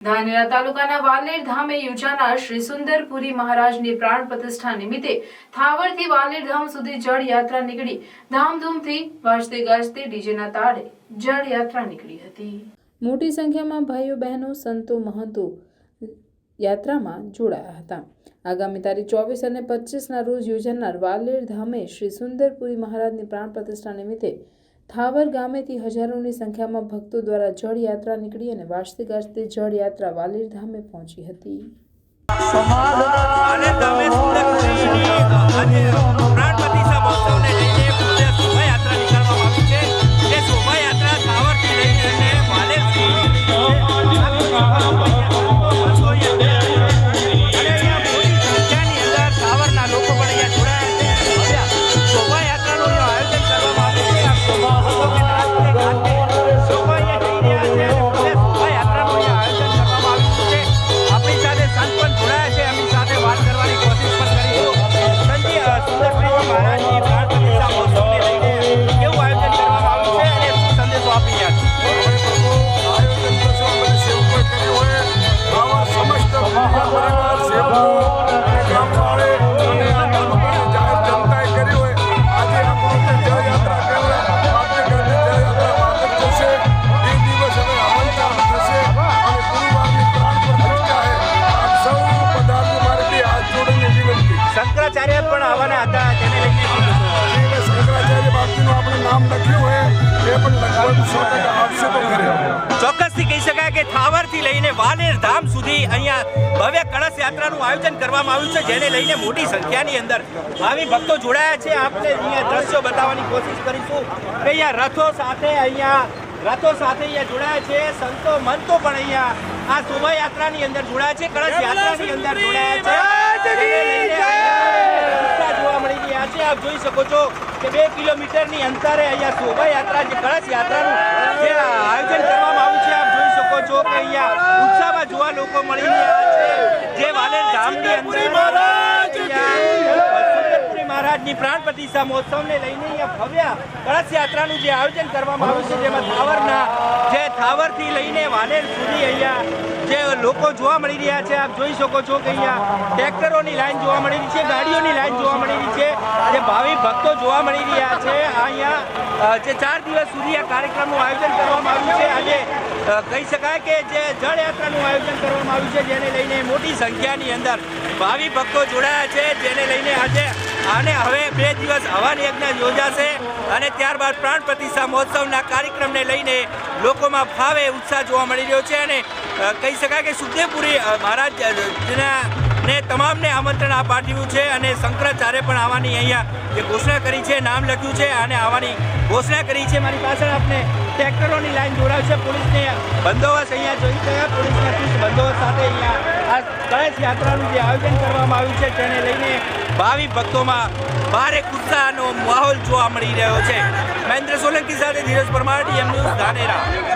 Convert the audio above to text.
ધાનેરા તાલુકાના વાલેર ધામે યોજાનાર શ્રી સુંદરપુરી મહારાજની પ્રાણ પ્રતિષ્ઠા નિમિત્તે થાવરથી વાલેર ધામ સુધી જળ યાત્રા નીકળી. ધામધૂમથી વાજતે ગાજતે ડીજેના તાળે જળ યાત્રા નીકળી હતી. મોટી સંખ્યામાં ભાઈઓ, બહેનો, સંતો, મહંતો યાત્રામાં જોડાયા હતા. આગામી તારીખ ચોવીસ અને પચીસના રોજ યોજાનાર વાલેર ધામે શ્રી સુંદરપુરી મહારાજની પ્રાણ પ્રતિષ્ઠા નિમિત્તે થાવર ગામેથી હજારોની સંખ્યામાં ભક્તો દ્વારા જળ યાત્રા નીકળી અને વાજતે ગાજતે જળ યાત્રા વાલેર ધામે પહોંચી હતી. અને તમે સુંદરપુરીની આજે શકાય લઈને વાલેર ધામ સુધી અહીંયા ભવ્ય કળશ યાત્રાનું આયોજન કરવામાં આવ્યું છે જેને લઈને મોટી સંખ્યાની અંદર ભાવિ ભક્તો જોડાયા છે. આપણે અહીંયા દ્રશ્યો બતાવવાની કોશિશ કરીશું કે અહીંયા રથો સાથે અહીંયા રથો સાથે અહીંયા જોડાયા છે. સંતો મંતો પણ અહીંયા આ શોભાયાત્રાની અંદર જોડાયા છે કળશ યાત્રાની અંદર જોડાયા છે. જોવા મળી રહ્યા છે. આપ જોઈ શકો છો કે બે કિલોમીટરની અંતરે અહીંયા શોભાયાત્રા જે કળશ યાત્રાનું જે આયોજન કરવામાં આવ્યું છે આપ જોઈ શકો છો કે અહીંયા ઉત્સાહમાં લોકો મળી રહ્યા છે. જે વાલેર ધામની અંદર મહારાજની પ્રાણ પ્રતિષ્ઠા મહોત્સવને લઈને અહીંયા ભવ્ય કળશ યાત્રાનું જે આયોજન કરવામાં આવ્યું છે જેમાં થાવરના જે થાવરથી લઈને વાલેર સુધી અહીંયા જે લોકો જોવા મળી રહ્યા છે આપ જોઈ શકો છો કે અહીંયા ટ્રેક્ટરોની લાઈન જોવા મળી રહી છે ગાડીઓની લાઈન જોવા મળી રહી છે જે ભાવિ ભક્તો જોવા મળી રહ્યા છે. આ અહીંયા જે ચાર દિવસ સુધી આ કાર્યક્રમનું આયોજન કરવામાં આવ્યું છે. આજે કહી શકાય કે જે જળયાત્રાનું આયોજન કરવામાં આવ્યું છે જેને લઈને મોટી સંખ્યાની અંદર ભાવિ ભક્તો જોડાયા છે જેને લઈને આજે અને હવે બે દિવસ હવાન યજ્ઞ યોજાશે અને ત્યારબાદ પ્રાણ પ્રતિષ્ઠા મહોત્સવના કાર્યક્રમને લઈને લોકોમાં ભાવે ઉત્સાહ જોવા મળી રહ્યો છે. અને કહી શકાય કે સુખદેવપુરી અ, મહારાજ અ, જેના ને તમામને આમંત્રણ આ પાઠવ્યું છે અને શંકરાચાર્ય પણ આવવાની અહીંયા જે ઘોષણા કરી છે નામ લખ્યું છે અને આવવાની ઘોષણા કરી છે. મારી પાછળ આપને ટ્રેક્ટરોની લાઈન જોડાવશે પોલીસને બંદોબસ્ત અહીંયા જોઈ ગયા પોલીસના ચુસ્ત બંદોબસ્ત સાથે અહીંયા આ કળશ યાત્રાનું જે આયોજન કરવામાં આવ્યું છે તેને લઈને ભાવિ ભક્તોમાં ભારે ઉત્સાહનો માહોલ જોવા મળી રહ્યો છે. મહેન્દ્ર સોલંકી સાથે ધીરજ પરમાર ડીએમ ન્યૂઝ ધાનેરા.